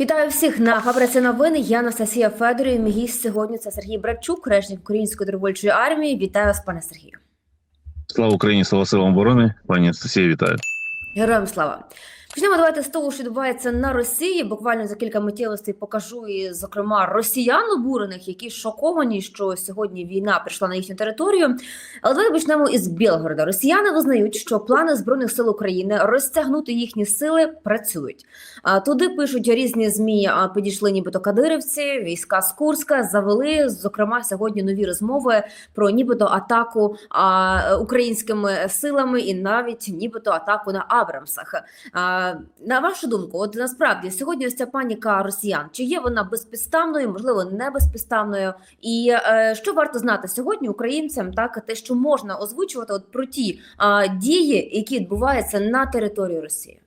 Вітаю всіх на фабриці новини. Я Анастасія Федорів. Мій гість сьогодні це Сергій Братчук, речник Української добровольчої армії. Вітаю вас, пане Сергію. Слава Україні, слава силам оборони. Пані Анастасія, вітаю. Героям слава. Почнемо давайте з того, що відбувається на Росії. Буквально за кілька миттєвостей покажу і, зокрема, росіян обурених, які шоковані, що сьогодні війна прийшла на їхню територію. Але давайте почнемо із Білгорода. Росіяни визнають, що плани збройних сил України розтягнути їхні сили працюють. А туди пишуть різні змі. Підійшли нібито кадирівці, війська з Курська завели. Зокрема, сьогодні нові розмови про нібито атаку українськими силами і навіть нібито атаку на Абрамсах. На вашу думку, от насправді сьогодні ось ця паніка росіян, чи є вона безпідставною, можливо, не безпідставною? І е, що варто знати сьогодні українцям, так те, що можна озвучувати, от про ті е, дії, які відбуваються на території Росії.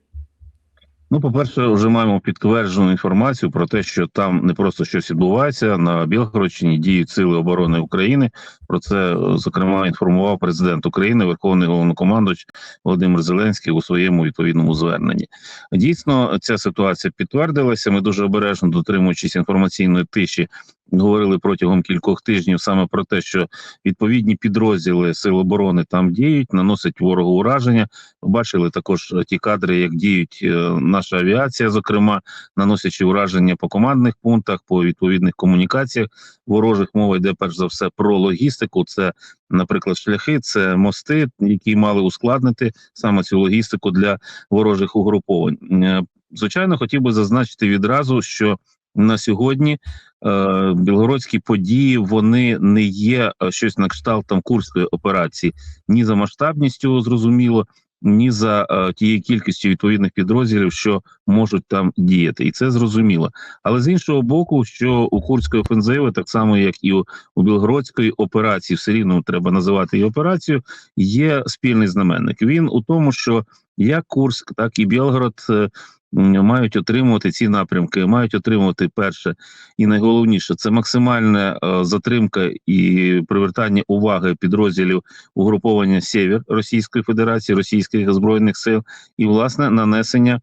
Ну, по-перше, вже маємо підтверджену інформацію про те, що там не просто щось відбувається на Білгородщині, діють сили оборони України. Про це е, зокрема інформував президент України, Верховний головнокомандувач Володимир Зеленський у своєму відповідному зверненні. Дійсно, ця ситуація підтвердилася. Ми дуже обережно дотримуючись інформаційної тиші. Говорили протягом кількох тижнів саме про те, що відповідні підрозділи сил оборони там діють, наносять ворогу ураження. Бачили також е, ті кадри, як діють е, наша авіація, зокрема наносячи ураження по командних пунктах, по відповідних комунікаціях ворожих. Мова йде перш за все про логістику. Це, наприклад, шляхи, це мости, які мали ускладнити саме цю логістику для ворожих угруповань. Е, Звичайно, хотів би зазначити відразу, що на сьогодні е, білгородські події вони не є е, щось на кшталт там курської операції, ні за масштабністю зрозуміло, ні за е, тією кількістю відповідних підрозділів, що можуть там діяти, і це зрозуміло. Але з іншого боку, що у курської офензиви, так само як і у, у білгородської операції, все рівно треба називати її операцію, є спільний знаменник. Він у тому, що як Курськ, так і Білгород. е, Мають отримувати ці напрямки, мають отримувати перше і найголовніше це максимальна е, затримка і привертання уваги підрозділів угруповання Сєвєр Російської Федерації, Російських збройних сил, і власне нанесення е,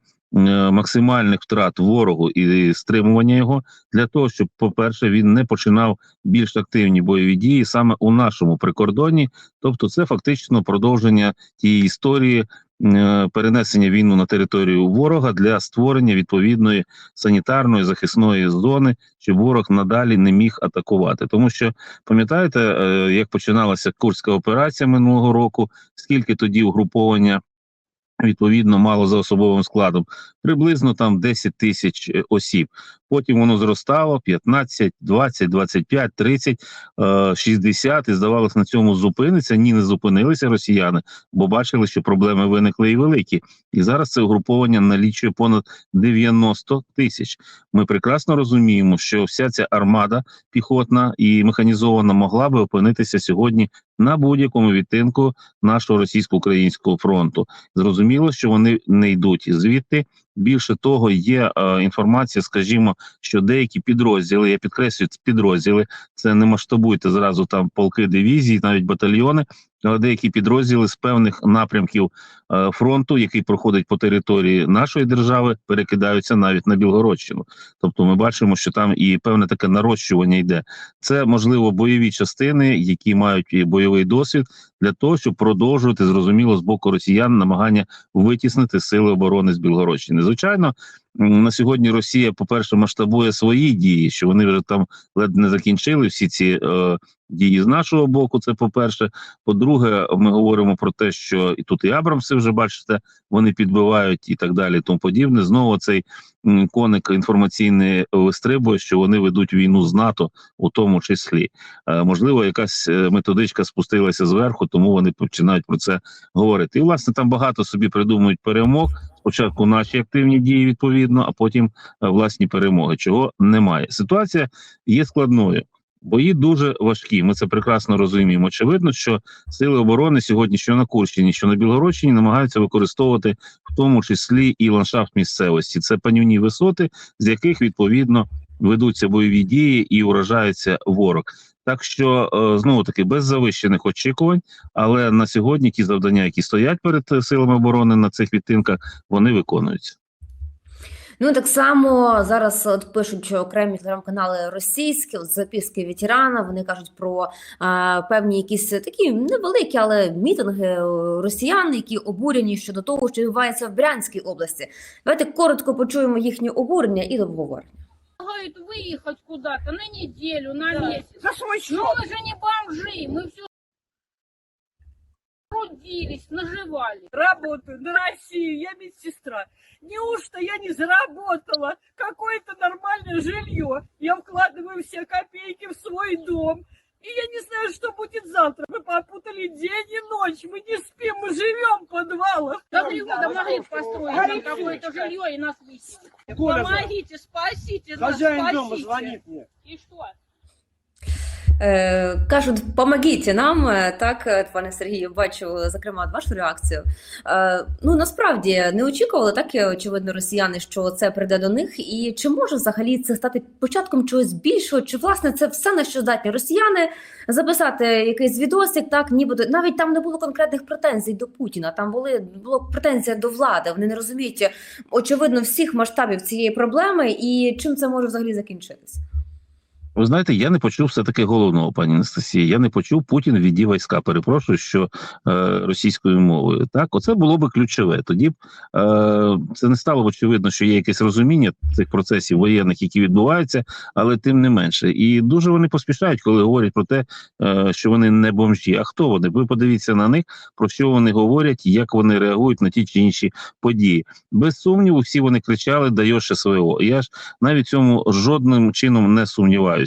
максимальних втрат ворогу і стримування його для того, щоб, по-перше, він не починав більш активні бойові дії саме у нашому прикордонні, тобто це фактично продовження тієї історії. Е, Перенесення війну на територію ворога для створення відповідної санітарної захисної зони, щоб ворог надалі не міг атакувати. Тому що пам'ятаєте, е, як починалася курська операція минулого року, скільки тоді угруповання відповідно мало за особовим складом, приблизно там 10 тисяч е, осіб. Потім воно зростало 15, 20, 25, 30, е, 60, і здавалося, на цьому зупиниться. Ні, не зупинилися росіяни, бо бачили, що проблеми виникли і великі. І зараз це угруповання налічує понад 90 тисяч. Ми прекрасно розуміємо, що вся ця армада піхотна і механізована могла би опинитися сьогодні на будь-якому відтинку нашого російсько-українського фронту. Зрозуміло, що вони не йдуть звідти. Більше того, є е, інформація, скажімо, що деякі підрозділи, я підкреслюю, підрозділи, це не масштабуйте зразу там полки дивізії, навіть батальйони. Деякі підрозділи з певних напрямків е, фронту, який проходить по території нашої держави, перекидаються навіть на Білгородщину. Тобто, ми бачимо, що там і певне таке нарощування йде. Це можливо бойові частини, які мають бойовий досвід для того, щоб продовжувати зрозуміло з боку росіян намагання витіснити сили оборони з Білгородщини. Звичайно, на сьогодні Росія, по перше, масштабує свої дії, що вони вже там ледь не закінчили всі ці е, дії з нашого боку. Це по перше. По-друге, ми говоримо про те, що і тут і Абрамси вже бачите, вони підбивають і так далі. Тому подібне. Знову цей коник інформаційний вистрибує, що вони ведуть війну з НАТО, у тому числі. Е, можливо, якась е, методичка спустилася зверху, тому вони починають про це говорити. І власне там багато собі придумують перемог. Спочатку наші активні дії відповідно, а потім е, власні перемоги, чого немає. Ситуація є складною. Бої дуже важкі. Ми це прекрасно розуміємо. Очевидно, що сили оборони сьогодні, що на Курщині, що на Білгородщині, намагаються використовувати в тому числі і ландшафт місцевості. Це панівні висоти, з яких відповідно ведуться бойові дії і уражається ворог. Так що е, знову таки без завищених очікувань, але на сьогодні ті завдання, які стоять перед е, силами оборони на цих відтинках, вони виконуються. Ну так само зараз от пишуть окремі телеграм-канали російські, записки ветерана. Вони кажуть про а, певні якісь такі невеликі, але мітинги е, росіян, які обурені щодо того, що відбувається в Брянській області. Давайте коротко почуємо їхнє обурення і обговорення. Предлагают выехать куда-то на неделю, на Да. месяц. За свой Но счет. мы же не бомжи, мы все трудились, наживали. Работаю на Россию, я медсестра. Неужто я не заработала какое-то нормальное жилье? Я вкладываю все копейки в свой дом. И я не знаю, что будет завтра. Мы попутали день и ночь. Мы не спим, мы живем в подвалах. За три года могли бы построить нам какое-то жилье и нас выселить. Коля, Помогите, спасите нас, Хозяин дома спасите. звонит мне. И что? Е, кажуть, помогіть нам. е, Так, е, пане Сергію, бачу зокрема вашу реакцію. Ну насправді не очікували так, очевидно, росіяни, що це прийде до них. І чи може взагалі це стати початком чогось більшого? Чи власне це все на що здатні росіяни записати якийсь відосик, так нібито навіть там не було конкретних претензій до Путіна. Там були було претензія до влади. Вони не розуміють очевидно всіх масштабів цієї проблеми і чим це може взагалі закінчитися. Ви знаєте, я не почув все таки головного, пані Анастасія. Я не почув Путін віді війська. Перепрошую, що е, російською мовою. Так, оце було би ключове. Тоді б е, це не стало б очевидно, що є якесь розуміння цих процесів воєнних, які відбуваються, але тим не менше. І дуже вони поспішають, коли говорять про те, е, що вони не бомжі. А хто вони? Ви подивіться на них, про що вони говорять, як вони реагують на ті чи інші події. Без сумніву, всі вони кричали «Даєш СВО. Я ж навіть цьому жодним чином не сумніваюся.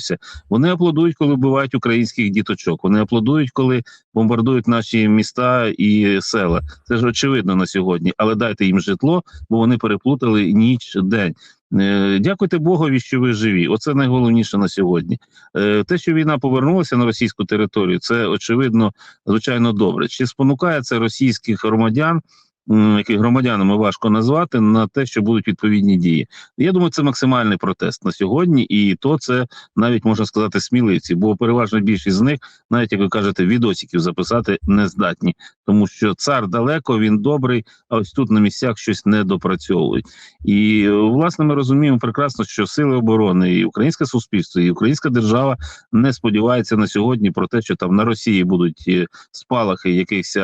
Вони аплодують, коли вбивають українських діточок. Вони аплодують, коли бомбардують наші міста і села. Це ж очевидно на сьогодні. Але дайте їм житло, бо вони переплутали ніч день. Е, Дякуйте Богові, що ви живі. Оце найголовніше на сьогодні. Е, Те, що війна повернулася на російську територію, це очевидно, звичайно, добре. Чи спонукає це російських громадян? Яких громадянами важко назвати на те, що будуть відповідні дії. Я думаю, це максимальний протест на сьогодні, і то це навіть можна сказати сміливці, бо переважна більшість з них, навіть як ви кажете, відосиків записати не здатні, тому що цар далеко, він добрий, а ось тут на місцях щось не допрацьовують. І е, власне ми розуміємо прекрасно, що сили оборони і українське суспільство, і українська держава не сподіваються на сьогодні про те, що там на Росії будуть е, спалахи якихось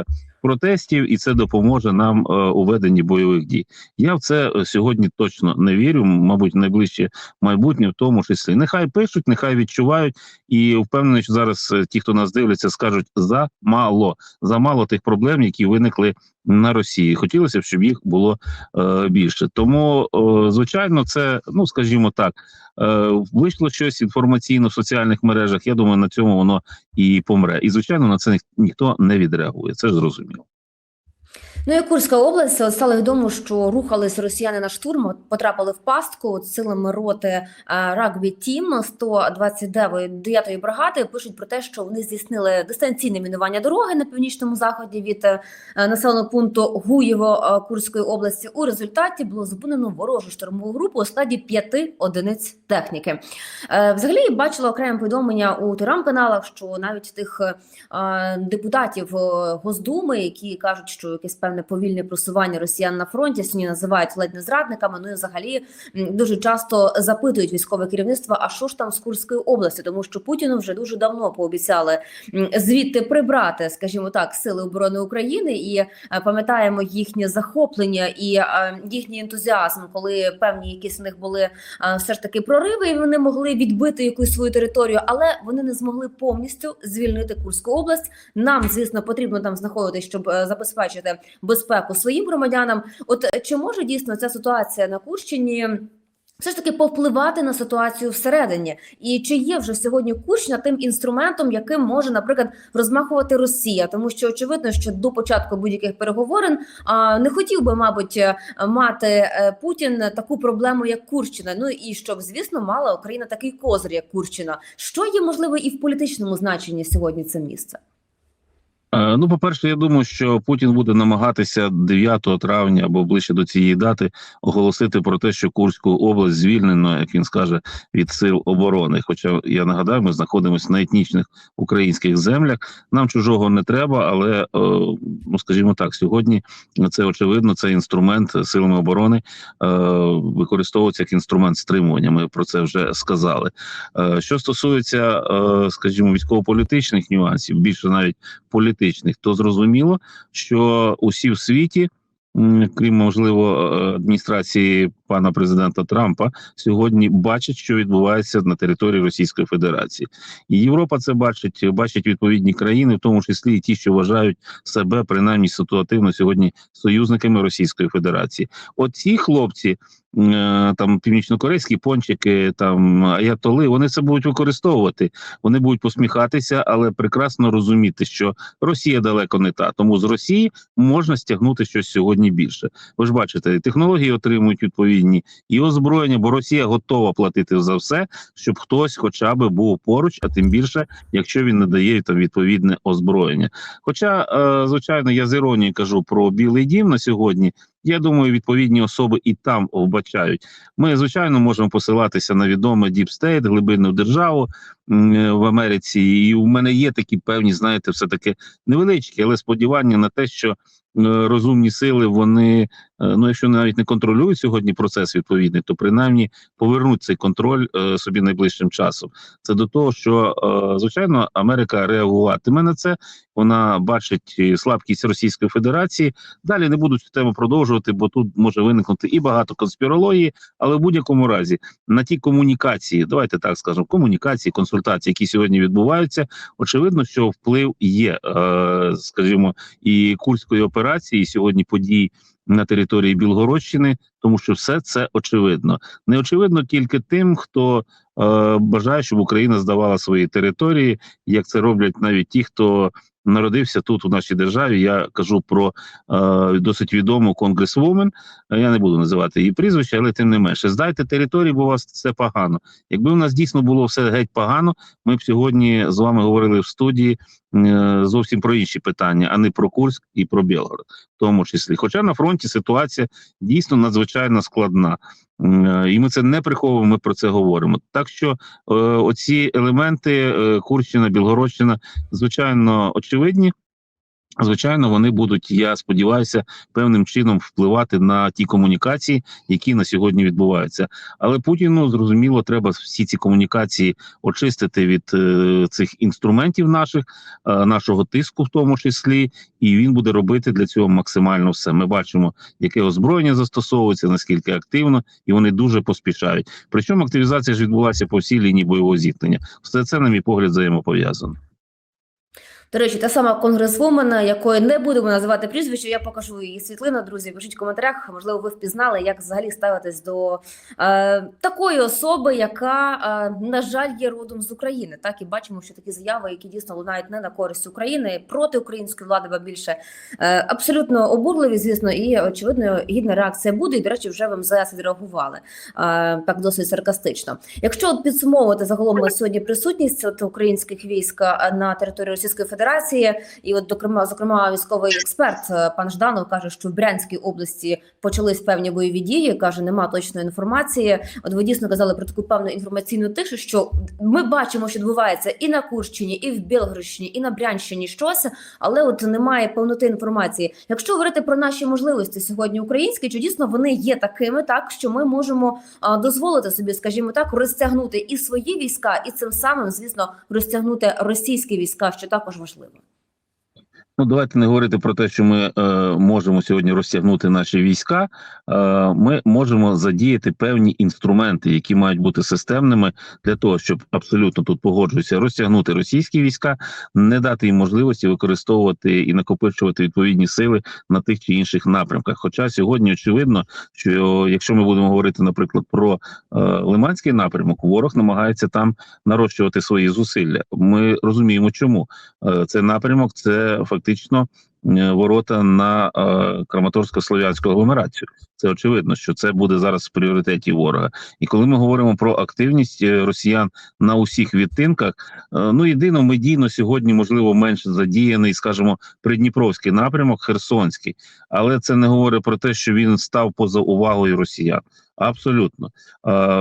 протестів, і це допоможе нам е, у веденні бойових дій. Я в це е, сьогодні точно не вірю. Мабуть, найближче майбутнє в тому числі. Нехай пишуть, нехай відчувають, і впевнений, що зараз е, ті, хто нас дивляться, скажуть замало замало тих проблем, які виникли на Росії. Хотілося б, щоб їх було е, більше. Тому, е, звичайно, це ну скажімо так. Е, вийшло щось інформаційно в соціальних мережах. Я думаю, на цьому воно і помре. І звичайно, на це ні- ніхто не відреагує. Це ж зрозуміло. Ну і Курська область от стало відомо, що рухались росіяни на штурм, потрапили в пастку от силами роти рагбі Тім 129-ї бригади. Пишуть про те, що вони здійснили дистанційне мінування дороги на північному заході від е, населеного пункту Гуєво е, Курської області. У результаті було зупинено ворожу штурмову групу у складі п'яти одиниць техніки. Е, Взагалі бачила окреме повідомлення у телеграм-каналах, що навіть тих е, депутатів е, Госдуми, які кажуть, що якесь певне повільне просування росіян на фронті сьогодні називають ледь не зрадниками. Ну і взагалі дуже часто запитують військове керівництво, а що ж там з Курської області, тому що Путіну вже дуже давно пообіцяли звідти прибрати, скажімо так, сили оборони України, і е, пам'ятаємо їхнє захоплення і е, їхній ентузіазм, коли певні якісь у них були е, все ж таки прориви, і вони могли відбити якусь свою територію, але вони не змогли повністю звільнити Курську область. Нам, звісно, потрібно там знаходитись, щоб забезпечити безпеку своїм громадянам. От е, чи може дійсно ця ситуація на Курщині? Все ж таки повпливати на ситуацію всередині, і чи є вже сьогодні Курщина тим інструментом, яким може, наприклад, розмахувати Росія, тому що очевидно, що до початку будь-яких переговорин не хотів би, мабуть, е, мати е, Путін таку проблему, як Курщина. Ну і щоб, звісно, мала Україна такий козир, як Курщина. Що є можливо і в політичному значенні сьогодні це місце? Е, Ну, по-перше, я думаю, що Путін буде намагатися 9 травня або ближче до цієї дати оголосити про те, що Курську область звільнено, як він скаже, від сил оборони. Хоча я нагадаю, ми знаходимося на етнічних українських землях. Нам чужого не треба, але е, ну скажімо так, сьогодні це очевидно. Це інструмент силами оборони е, використовується як інструмент стримування. Ми про це вже сказали. Що стосується, скажімо, військово-політичних нюансів, більше навіть політичних, то зрозуміло, що усі в світі, крім можливо е, адміністрації пана президента Трампа, сьогодні бачать, що відбувається на території Російської Федерації, і Європа це бачить, бачать відповідні країни, в тому числі і ті, що вважають себе принаймні ситуативно сьогодні союзниками Російської Федерації. Оці хлопці. е, Там північнокорейські пончики, там аятоли, вони це будуть використовувати. Вони будуть посміхатися, але прекрасно розуміти, що Росія далеко не та. Тому з Росії можна стягнути щось сьогодні більше. Ви ж бачите, технології отримують відповідні і озброєння, бо Росія готова платити за все, щоб хтось, хоча б був поруч, а тим більше, якщо він надає там відповідне озброєння. Хоча, е, звичайно, я з іронією кажу про білий дім на сьогодні. Я думаю, відповідні особи і там вбачають. Ми звичайно можемо посилатися на відоме State, глибинну державу е, в Америці. І у мене є такі певні, знаєте, все таки невеличкі, але сподівання на те, що е, розумні сили вони, е, ну якщо навіть не контролюють сьогодні процес відповідний, то принаймні повернуть цей контроль собі найближчим часом. Це до того, що звичайно Америка реагуватиме на це. Вона бачить слабкість Російської Федерації. Далі не буду цю тему продовжувати, бо тут може виникнути і багато конспірології, але в будь-якому разі на ті комунікації, давайте так скажемо, комунікації, консультації, які сьогодні відбуваються, очевидно, що вплив є, е, скажімо, і курської операції, і сьогодні подій на території Білгородщини, тому що все це очевидно. Не очевидно тільки тим, хто е, бажає, щоб Україна здавала свої території, як це роблять навіть ті, хто народився тут у нашій державі. Я кажу про е, досить відому конгресвумен. Я не буду називати її прізвище, але тим не менше, здайте території, бо у вас все погано. Якби у нас дійсно було все геть погано, ми б сьогодні з вами говорили в студії е, зовсім про інші питання, а не про Курськ і про Білгород, в тому числі. Хоча на фронті ситуація дійсно надзвичайно складна. Е, І ми це не приховуємо, ми про це говоримо. Так що е, оці елементи е, Курщина, Білгородщина, звичайно, очевидні. Звичайно, вони будуть, я сподіваюся, певним чином впливати на ті комунікації, які на сьогодні відбуваються. Але Путіну зрозуміло, треба всі ці комунікації очистити від е, цих інструментів наших, е, нашого тиску, в тому числі, і він буде робити для цього максимально все. Ми бачимо, яке озброєння застосовується, наскільки активно, і вони дуже поспішають. Причому активізація ж відбулася по всій лінії бойового зіткнення. Все це, на мій погляд, взаємопов'язано. До речі, та сама конгресвумен, якої не будемо називати прізвище, я покажу її світлину. Друзі, пишіть в коментарях. Можливо, ви впізнали, як взагалі ставитись до е, такої особи, яка, е, на жаль, є родом з України. Так і бачимо, що такі заяви, які дійсно лунають не на користь України, проти української влади, ба більше е, абсолютно обурливі, звісно, і очевидно, гідна реакція буде. І до речі, вже в МЗС відреагували е, так досить саркастично. Якщо підсумовувати загалом сьогодні присутність от українських військ е, на території Російської Федерації, і от зокрема, зокрема, військовий експерт е, пан Жданов каже, що в Брянській області почались певні бойові дії. каже, нема точної інформації. От ви дійсно казали про таку певну інформаційну тишу, що ми бачимо, що відбувається і на Курщині, і в Білгородщині, і на Брянщині щось, але от немає повноти інформації. Якщо говорити про наші можливості сьогодні українські, чи дійсно вони є такими, так що ми можемо а, дозволити собі, скажімо так, розтягнути і свої війська, і цим самим, звісно, розтягнути російські війська, що також важливо. Ну, давайте не говорити про те, що ми е, можемо сьогодні розтягнути наші війська. Е, ми можемо задіяти певні інструменти, які мають бути системними для того, щоб абсолютно тут погоджуюся, розтягнути російські війська, не дати їм можливості використовувати і накопичувати відповідні сили на тих чи інших напрямках. Хоча сьогодні очевидно, що якщо ми будемо говорити, наприклад, про е, Лиманський напрямок, ворог намагається там нарощувати свої зусилля. Ми розуміємо, чому Е, це напрямок, це фактично е, ворота на е, Краматорсько-Слов'янську агломерацію. Це очевидно, що це буде зараз в пріоритеті ворога. І коли ми говоримо про активність е, росіян на усіх відтинках, ну єдино медійно сьогодні можливо менше задіяний, скажімо, придніпровський напрямок, Херсонський, але це не говорить про те, що він став поза увагою росіян. Абсолютно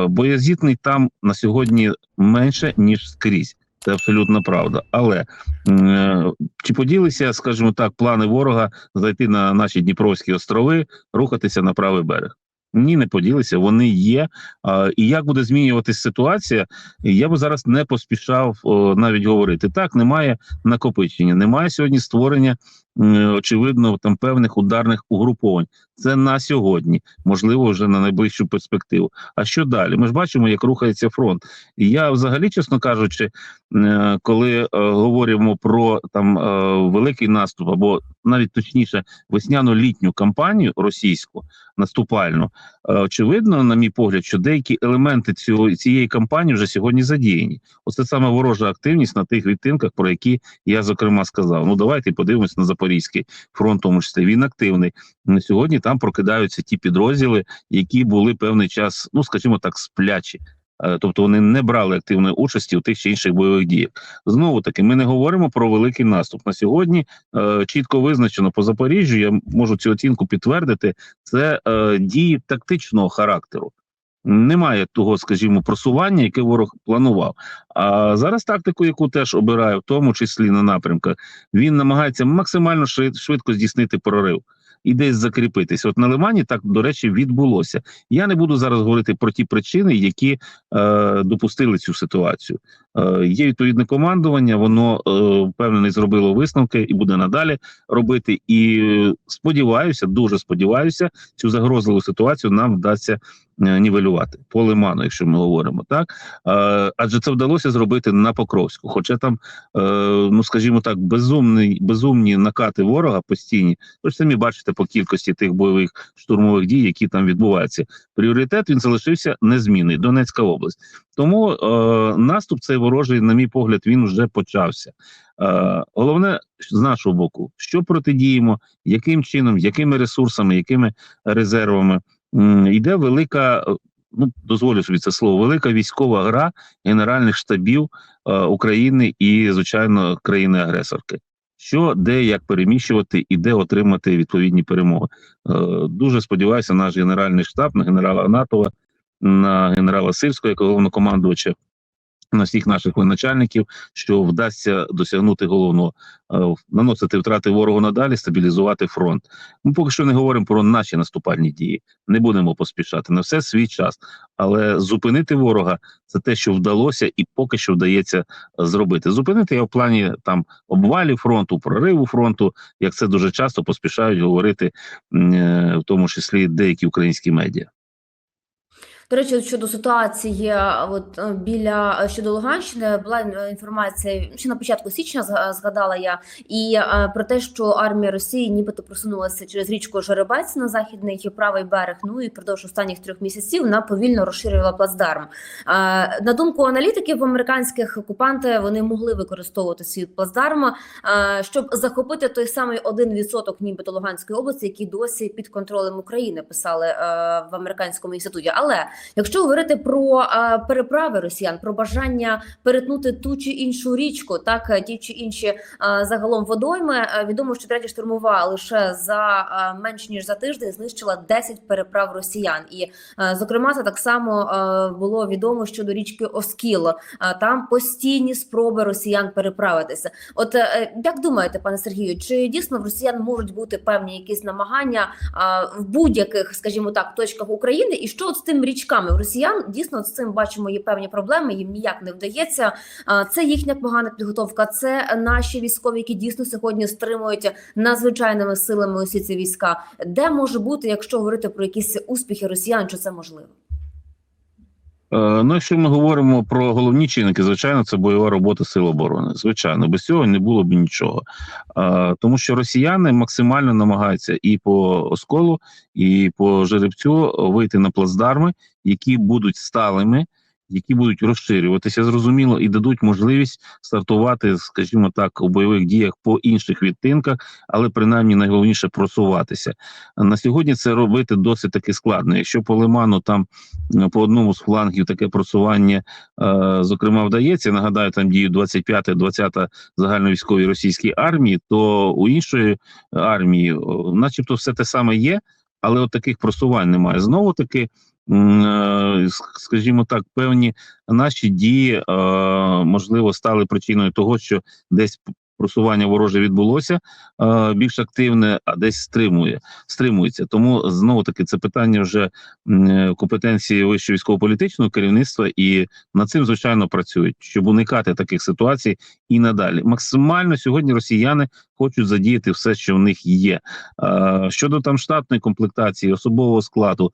боєзітний там на сьогодні менше ніж скрізь. Це абсолютно правда. Але е, чи поділися, скажімо так, плани ворога зайти на наші Дніпровські острови, рухатися на правий берег? Ні, не поділися. Вони є. А, і як буде змінюватись ситуація, я би зараз не поспішав о, навіть говорити. Так, немає накопичення, немає сьогодні створення очевидно там певних ударних угруповань. Це на сьогодні, можливо, вже на найближчу перспективу. А що далі? Ми ж бачимо, як рухається фронт. І я, взагалі, чесно кажучи, е, коли е, говоримо про там е, великий наступ, або навіть точніше весняно-літню кампанію російську наступальну, очевидно, на мій погляд, що деякі елементи цього цієї кампанії вже сьогодні задіяні. Оце саме ворожа активність на тих відтинках, про які я зокрема сказав. Ну давайте подивимось на Запорізький фронт, тому числі він активний. Сьогодні там прокидаються ті підрозділи, які були певний час, ну скажімо так, сплячі. Е, Тобто вони не брали активної участі у тих чи інших бойових діях. Знову таки, ми не говоримо про великий наступ. На сьогодні е, чітко визначено по Запоріжжю. Я можу цю оцінку підтвердити. Це е, дії тактичного характеру. Немає того, скажімо, просування, яке ворог планував. А зараз тактику, яку теж обирає, в тому числі на напрямках, він намагається максимально швид- швидко здійснити прорив і десь закріпитись. От на Лимані так до речі відбулося. Я не буду зараз говорити про ті причини, які е, допустили цю ситуацію. Е, є відповідне командування, воно е, впевнений зробило висновки і буде надалі робити. І сподіваюся, дуже сподіваюся, цю загрозливу ситуацію нам вдасться е, нівелювати по лиману, якщо ми говоримо так. Адже це вдалося зробити на Покровську. Хоча там, ну скажімо так, безумний, безумні накати ворога постійні. Ви ж самі бачите по кількості тих бойових штурмових дій, які там відбуваються. Пріоритет він залишився незмінний. Донецька область. Тому е, наступ цей ворожий, на мій погляд, він вже почався. Е, головне з нашого боку, що протидіємо, яким чином, якими ресурсами, якими резервами М, йде велика, е, ну дозволю собі це слово, велика військова гра генеральних штабів е, України і, звичайно, країни-агресорки. Що де як переміщувати і де отримати відповідні перемоги. Е, дуже сподіваюся, наш генеральний штаб на генерала Анатова, на генерала Сирського, як головнокомандувача, на всіх наших воєначальників, що вдасться досягнути головного е, наносити втрати ворогу надалі, стабілізувати фронт. Ми поки що не говоримо про наші наступальні дії. Не будемо поспішати на все свій час, але зупинити ворога це те, що вдалося, і поки що вдається зробити. Зупинити я в плані там обвалів фронту, прориву фронту, як це дуже часто поспішають говорити, е, в тому числі деякі українські медіа. До речі, щодо ситуації, от е, біля е, щодо Луганщини була е, інформація ще на початку січня згадала я, і е, про те, що армія Росії нібито просунулася через річку Жеребець на західний правий берег. Ну і впродовж останніх трьох місяців вона повільно розширювала плацдарм. Е, на думку аналітиків американських окупанти вони могли використовувати свій плацдарм, е, щоб захопити той самий 1% нібито Луганської області, який досі під контролем України писали е, в американському інституті. Але Якщо говорити про е, переправи росіян, про бажання перетнути ту чи іншу річку, так е, ті чи інші е, загалом водойми, відомо, що третя штурмова лише за менш ніж за тиждень знищила 10 переправ росіян. І, зокрема, це так само було відомо щодо річки Оскіл. Там постійні спроби росіян переправитися. От як думаєте, пане Сергію, чи дійсно в росіян можуть бути певні якісь намагання в будь-яких, скажімо так, точках України, і що от з тим річками У росіян дійсно з цим бачимо є певні проблеми. Їм ніяк не вдається. Це їхня погана підготовка. Це наші військові, які дійсно сьогодні стримують надзвичайними силами усі ці війська. Де може бути, якщо говорити про якісь успіхи росіян, чи це можливо? Е, Ну, якщо ми говоримо про головні чинники, звичайно, це бойова робота сил оборони. Звичайно, без цього не було б нічого. Е, Тому що росіяни максимально намагаються і по осколу, і по жеребцю вийти на плацдарми, які будуть сталими, які будуть розширюватися, зрозуміло, і дадуть можливість стартувати, скажімо так, у бойових діях по інших відтинках, але принаймні найголовніше просуватися. На сьогодні це робити досить таки складно. Якщо по лиману там по одному з флангів таке просування, е, зокрема, вдається. Нагадаю, там діють 25-20 загальновійськової російської армії, то у іншої армії, начебто, все те саме є, але от таких просувань немає. Знову таки, скажімо так, певні наші дії е, можливо стали причиною того, що десь просування вороже відбулося е, більш активне, а десь стримує стримується. Тому знову таки це питання вже е, компетенції вищого військово-політичного керівництва, і над цим звичайно працюють, щоб уникати таких ситуацій і надалі. Максимально сьогодні росіяни хочуть задіяти все, що в них є. Е, щодо там штатної комплектації, особового складу,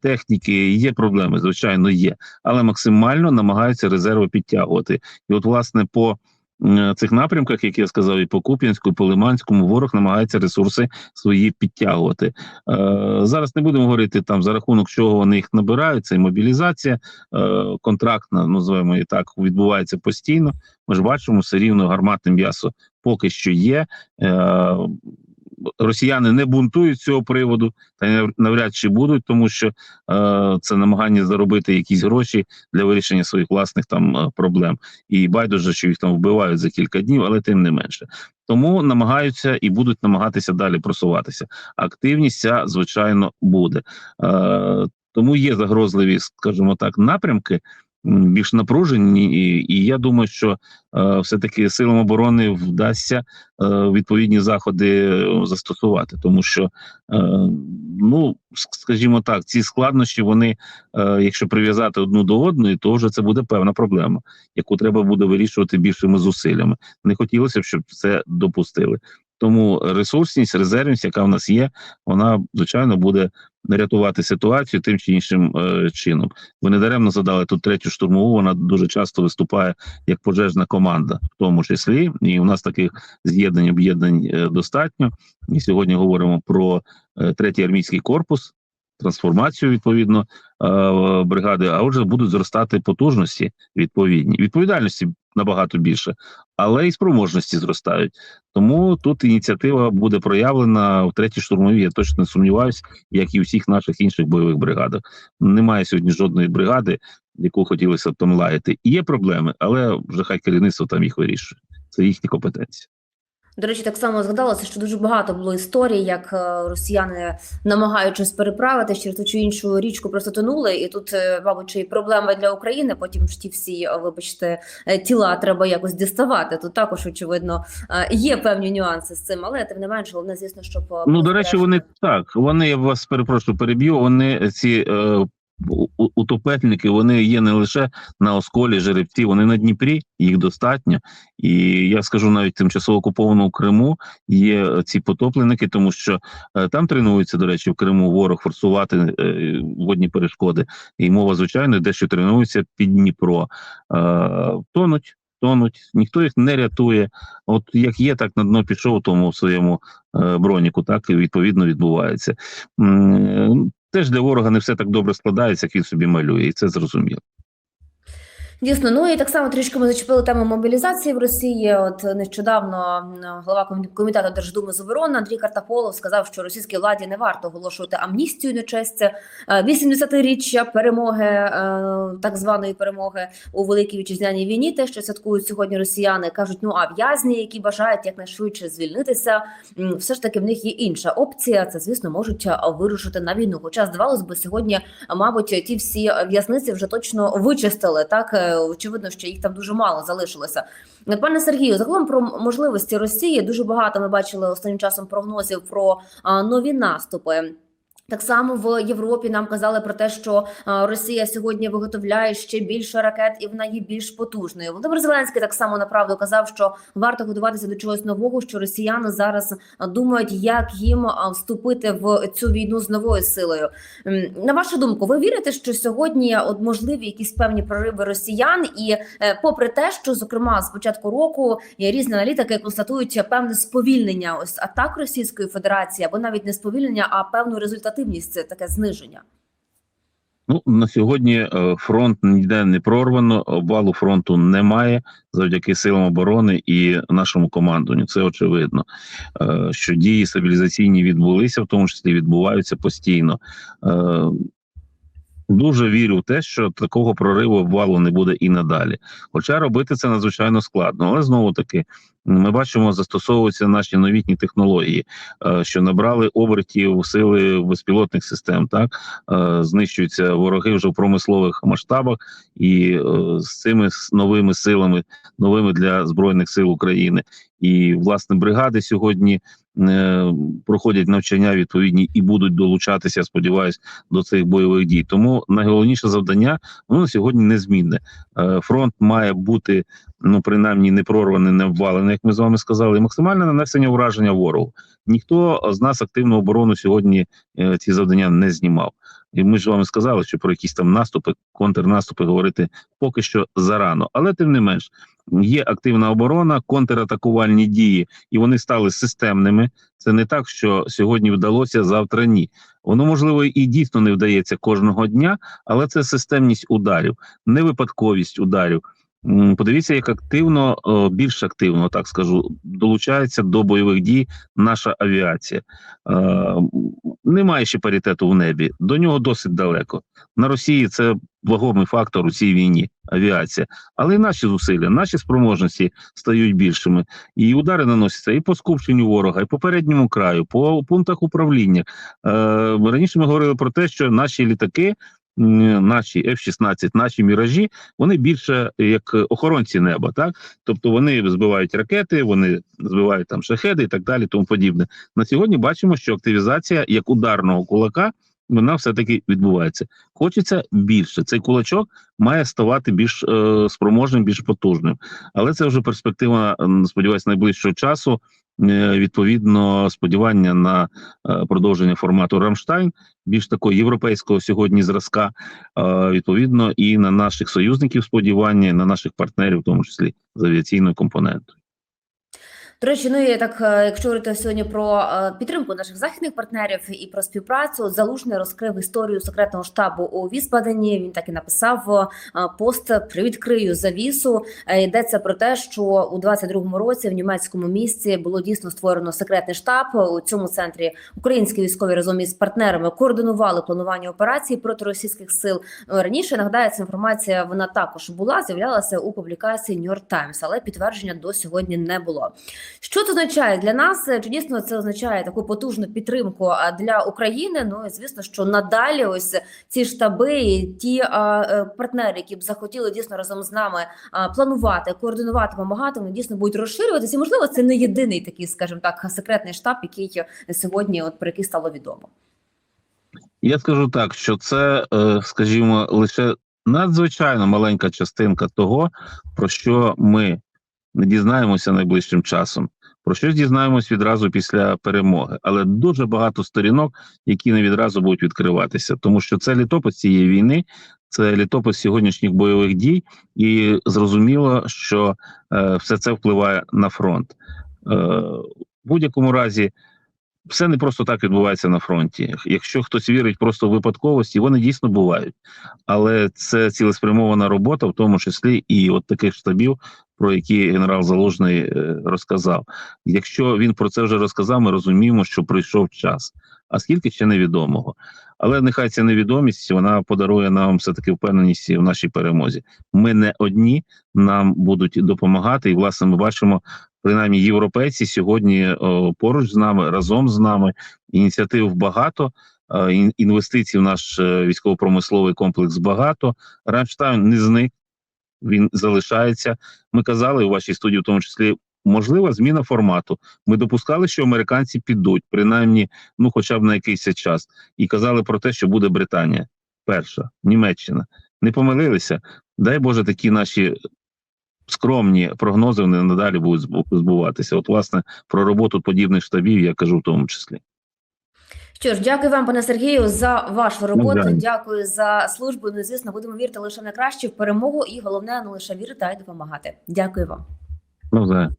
техніки, є проблеми, звичайно, є, але максимально намагаються резерви підтягувати. І от, власне, по цих напрямках, як я сказав, і по Куп'янську, і по Лиманському, ворог намагається ресурси свої підтягувати. Е, зараз не будемо говорити там за рахунок чого вони їх набирають. Це мобілізація е, контрактна, називаємо її так, відбувається постійно. Ми ж бачимо, все рівно гарматне м'ясо поки що є. Росіяни не бунтують з цього приводу, та навряд чи будуть, тому що е, це намагання заробити якісь гроші для вирішення своїх власних там е, проблем. І байдуже, що їх там вбивають за кілька днів, але тим не менше. Тому намагаються і будуть намагатися далі просуватися. Активність ця, звичайно, буде. Е, тому є загрозливі, скажімо так, напрямки. Більш напружені, і, і я думаю, що е, все-таки силам оборони вдасться е, відповідні заходи е, застосувати, тому що е, ну скажімо так, ці складнощі вони, е, якщо прив'язати одну до одної, то вже це буде певна проблема, яку треба буде вирішувати більшими зусиллями. Не хотілося б, щоб це допустили. Тому ресурсність, резервність, яка в нас є, вона звичайно буде рятувати ситуацію тим чи іншим е, чином. Ви не даремно задали тут третю штурмову. Вона дуже часто виступає як пожежна команда, в тому числі, і у нас таких з'єднань об'єднань е, достатньо. І сьогодні говоримо про е, третій армійський корпус, трансформацію відповідно е, бригади. А отже, будуть зростати потужності відповідні відповідальності набагато більше, але і спроможності зростають. Тому тут ініціатива буде проявлена в третій штурмовій. Я точно не сумніваюся, як і у всіх наших інших бойових бригадах. Немає сьогодні жодної бригади, яку хотілося б там лаяти. Є проблеми, але вже хай керівництво там їх вирішує. Це їхні компетенції. До речі, так само згадалося, що дуже багато було історій, як е, росіяни, намагаючись переправити через ту чи іншу річку, просто тонули. І тут, е, мабуть, й проблема для України. Потім ж ті всі, е, вибачте, тіла треба якось діставати. Тут також очевидно є певні нюанси з цим, але тим не менше, головне, звісно, щоб Ну, до речі, вони так. Вони я вас перепрошую, переб'ю. Вони ці е, утопельники, вони є не лише на осколі жеребці, вони на Дніпрі, їх достатньо. І я скажу навіть тимчасово окупованому Криму є ці потопленики, тому що е, там тренуються, до речі, в Криму ворог форсувати е, водні перешкоди. І мова, звичайно, йде, що тренуються під Дніпро. Е, тонуть. Тонуть, ніхто їх не рятує. От як є, так на дно пішов тому своєму е, броніку, так відповідно відбувається. Теж для ворога не все так добре складається, як він собі малює, і це зрозуміло. Дійсно, ну і так само трішки ми зачепили тему мобілізації в Росії. От нещодавно голова комітету Держдуми з оборони Андрій Картаполов сказав, що російській владі не варто оголошувати амністію на честь е, 80-річчя перемоги, е, так званої перемоги у великій вітчизняній війні. Те, що святкують сьогодні росіяни, кажуть: ну а в'язні, які бажають якнайшвидше звільнитися, все ж таки в них є інша опція. Це звісно можуть е, вирушити на війну. Хоча здавалось би, сьогодні мабуть, ті всі в'язниці вже точно вичистили. Так очевидно, що їх там дуже мало залишилося. Пане Сергію, загалом про можливості Росії дуже багато ми бачили останнім часом прогнозів про нові наступи. Так само в Європі нам казали про те, що Росія сьогодні виготовляє ще більше ракет, і вона є більш потужною. Володимир Зеленський так само направду казав, що варто готуватися до чогось нового, що росіяни зараз думають, як їм вступити в цю війну з новою силою. На вашу думку, ви вірите, що сьогодні от можливі якісь певні прориви росіян, і е, попри те, що зокрема з початку року різні аналітики констатують певне сповільнення ось атак Російської Федерації, або навіть не сповільнення, а певну результативність, це таке зниження. Ну на сьогодні е, фронт ніде не прорвано, обвалу фронту немає завдяки силам оборони і нашому командуванню. Це очевидно, Е, що дії стабілізаційні відбулися, в тому числі відбуваються постійно. Е, Дуже вірю в те, що такого прориву обвалу не буде і надалі. Хоча робити це надзвичайно складно. Але знову таки ми бачимо, застосовуються наші новітні технології, е, що набрали обертів сили безпілотних систем. Так Е, знищуються вороги вже в промислових масштабах, і е, з цими новими силами, новими для збройних сил України, і власне бригади сьогодні проходять навчання відповідні і будуть долучатися. Сподіваюсь, до цих бойових дій. Тому найголовніше завдання воно на сьогодні незмінне. Е, Фронт має бути ну принаймні не прорваний, не обвалений, як ми з вами сказали, і максимальне нанесення ураження ворогу. Ніхто з нас активну оборону сьогодні е, ці завдання не знімав. І ми ж вами сказали, що про якісь там наступи, контрнаступи говорити поки що зарано. Але тим не менш, є активна оборона, контратакувальні дії, і вони стали системними. Це не так, що сьогодні вдалося, завтра ні. Воно можливо і дійсно не вдається кожного дня, але це системність ударів, не випадковість ударів. Подивіться, як активно, більш активно, так скажу, долучається до бойових дій наша авіація. Е, Немає ще паритету в небі, до нього досить далеко. На Росії це вагомий фактор у цій війні авіація, але і наші зусилля, наші спроможності стають більшими. І удари наносяться і по скупченню ворога, і по передньому краю, по пунктах управління. Е, раніше ми говорили про те, що наші літаки. Наші F-16, наші міражі, вони більше як охоронці неба, так тобто вони збивають ракети, вони збивають там шахеди і так далі, тому подібне. На сьогодні бачимо, що активізація як ударного кулака вона все таки відбувається. Хочеться більше. Цей кулачок має ставати більш е, спроможним, більш потужним. Але це вже перспектива, сподіваюся, найближчого часу. Е, Відповідно, сподівання на е, продовження формату Рамштайн, більш такого європейського сьогодні зразка, е, відповідно, і на наших союзників сподівання, і на наших партнерів, в тому числі з авіаційною компонентою. До речі, ну і так, е, якщо говорити сьогодні про е, підтримку наших західних партнерів і про співпрацю, Залужний розкрив історію секретного штабу у Вісбадені. Він так і написав е, пост Привідкрию завісу. Йдеться про те, що у 22-му році в німецькому місті було дійсно створено секретний штаб. У цьому центрі українські військові разом із партнерами координували планування операцій проти російських сил. Е, Раніше нагадаю, ця інформація вона також була, з'являлася у публікації New York Times, але підтвердження до сьогодні не було. Що це означає для нас? Чи дійсно це означає таку потужну підтримку для України? Ну і звісно, що надалі ось ці штаби і ті е, партнери, які б захотіли дійсно разом з нами планувати, координувати, допомагати, вони дійсно будуть розширюватися. І можливо, це не єдиний такий, скажімо так, секретний штаб, який сьогодні, от про який стало відомо. Я скажу так, що це, е, скажімо, лише надзвичайно маленька частинка того, про що ми не дізнаємося найближчим часом. Про що дізнаємось відразу після перемоги, але дуже багато сторінок, які не відразу будуть відкриватися, тому що це літопис цієї війни, це літопис сьогоднішніх бойових дій, і зрозуміло, що е, все це впливає на фронт. Е, в будь-якому разі, все не просто так відбувається на фронті. Якщо хтось вірить просто в випадковості, вони дійсно бувають. Але це цілеспрямована робота, в тому числі і от таких штабів, про які генерал Залужний е, розказав. Якщо він про це вже розказав, ми розуміємо, що прийшов час. А скільки ще невідомого. Але нехай ця невідомість вона подарує нам все таки впевненість в нашій перемозі. Ми не одні, нам будуть допомагати, і власне ми бачимо. Принаймні, європейці сьогодні о, поруч з нами, разом з нами. Ініціатив багато, е, інвестицій в наш е, військово-промисловий комплекс багато. Рамштайн не зник, він залишається. Ми казали у вашій студії, в тому числі, можлива зміна формату. Ми допускали, що американці підуть, принаймні, ну, хоча б на якийсь час, і казали про те, що буде Британія, перша, Німеччина. Не помилилися. Дай Боже, такі наші скромні прогнози вони надалі будуть збуватися. От, власне, про роботу подібних штабів я кажу в тому числі. Що ж, дякую вам, пане Сергію, за вашу роботу. Ну, дякую, дякую за службу. Ну, звісно, будемо вірити лише на краще в перемогу, і головне не лише вірити, а й допомагати. Дякую вам. Ну, Навзаєм.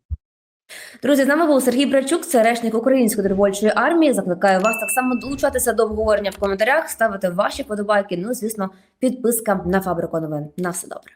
Друзі, з нами був Сергій Брачук, це речник української добровольчої армії. Закликаю вас так само долучатися до обговорення в коментарях, ставити ваші подобайки. Ну, звісно, підписка на фабрику новин. На все добре.